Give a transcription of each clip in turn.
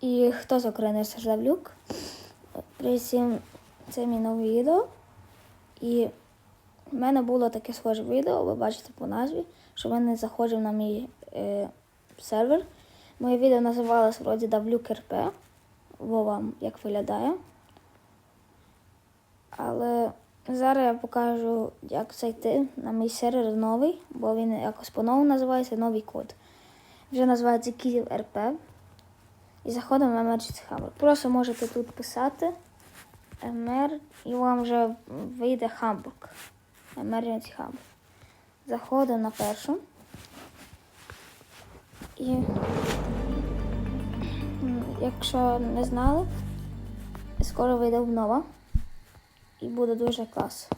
І хто з України Саждавлюк? Привіт всім, це мій нове відео. І в мене було таке схоже відео, ви бачите по назві, що в мене заходив на мій е, сервер. Моє відео називалось вроді Давлюк РП. Во вам як виглядає. Але зараз я покажу, як зайти на мій сервер новий, бо він якось по-новому називається новий код. Вже називається Київ РП. І заходимо в Emergency Hub. Просто можете тут писати MR і вам вже вийде Hamburg. Emergency Hub. Заходимо на першу. І якщо не знали, скоро вийде обнова. І буде дуже клас.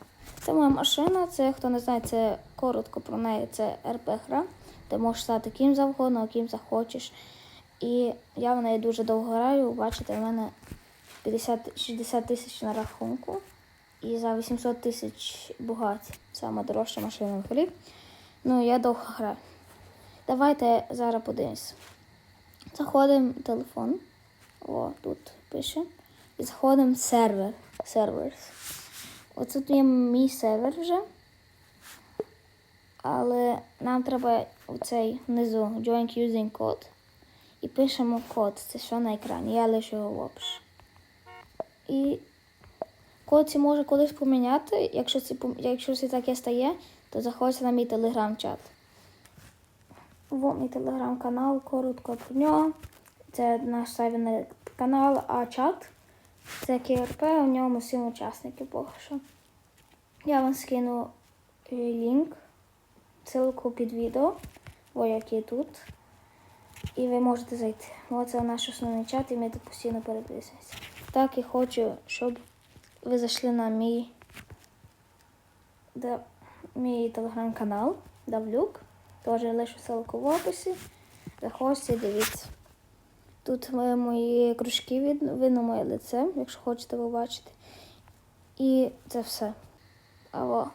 Це моя машина, це хто не знає, це коротко про неї, це РП-гра. Ти можеш стати ким завгодно, ким захочеш. І я в неї дуже довго граю. Бачите, в мене 50, 60 тисяч на рахунку. І за 800 тисяч Бугаті. Саме дорожча машина в грі. Ну, я довго граю. Давайте зараз подивимось. Заходимо в телефон. О, тут пише. І заходимо в сервер. Servers. Оце є мій сервер вже. Але нам треба оцей внизу Join Using Code. І пишемо код. Це що на екрані. Я лишу його в опис. І код ці може колись поміняти. Якщо це, якщо це таке стає, то заходьте на мій телеграм-чат. Во мій телеграм-канал, коротко про нього. Це наш сайвений канал, а чат це КРП, у ньому сім учасників поки що. Я вам скину е, лінк, ссылку під відео, о який тут. І ви можете зайти. Оце наш основний чат, і ми тут постійно переписуємося. Так і хочу, щоб ви зайшли на мій, да, мій телеграм-канал Давлюк. Теж лишу ссылку в описі. Заходьте, дивіться. Тут мої кружки видно, видно моє лице, якщо хочете побачити. І це все. Аво.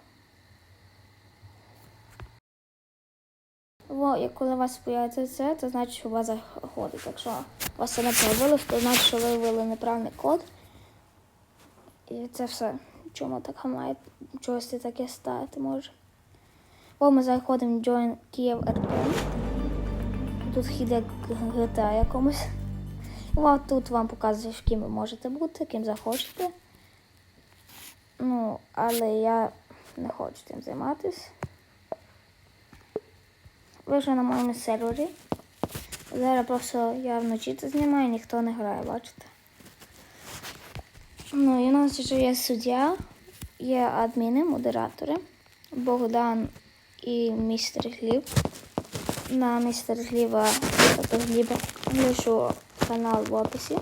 Во, і коли у вас з'являється це, це значить, що у вас заходить. Якщо вас це не пробили, то значить, що ви ввели неправильний код. І це все. Чому так має чогось таке стати може. О, ми заходимо в Join Kiev RP. Тут хіде GTA якомусь. О, тут вам показує, ким ви можете бути, ким захочете. Ну, але я не хочу цим займатися. Ви вже на моєму сервері. Зараз просто я вночі це знімаю, ніхто не грає, бачите. Ну, і у нас вже є суддя, є адміни, модератори, Богдан і містер Гліб. На містер Гліба, тобто Гліба, лишу канал в описі.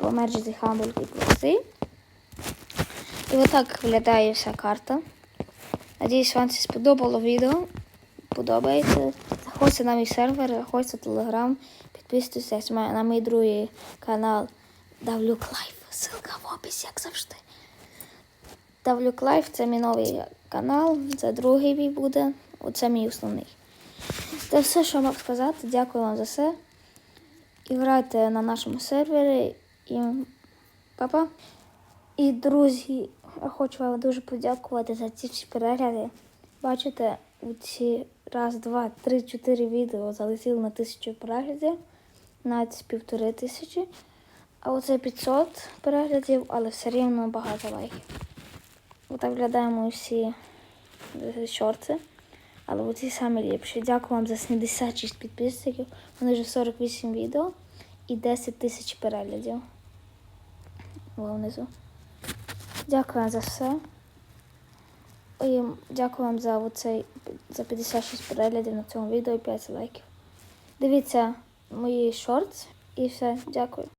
Humble і простий. І отак виглядає вся карта. Надіюсь, вам це сподобало відео. Подобається. Заходьте на мій сервер, заходьте в Телеграм, підписуйтесь на мій другий канал Давлюк Лайф. Ссылка в описі, як завжди. Давлюк Лайф це мій новий канал, це другий мій буде, оце мій основний. Це все, що мав сказати. Дякую вам за все. І грайте на нашому сервері. І па-па. І друзі, я хочу вам дуже подякувати за ці всі перегляди. Бачите, у ці раз, два, три, чотири відео залетіли на тисячу переглядів, навіть півтори тисячі. А оце 500 переглядів, але все рівно багато лайків. Отак виглядаємо всі е, шорти. Але оці самі ліпші. Дякую вам за 76 підписників. Вони вже 48 відео і 10 тисяч переглядів. О, внизу. Дякую вам за все. І дякую вам за оцей за 56 переглядів на цьому відео і 5 лайків. Дивіться мої шорти і все. Дякую.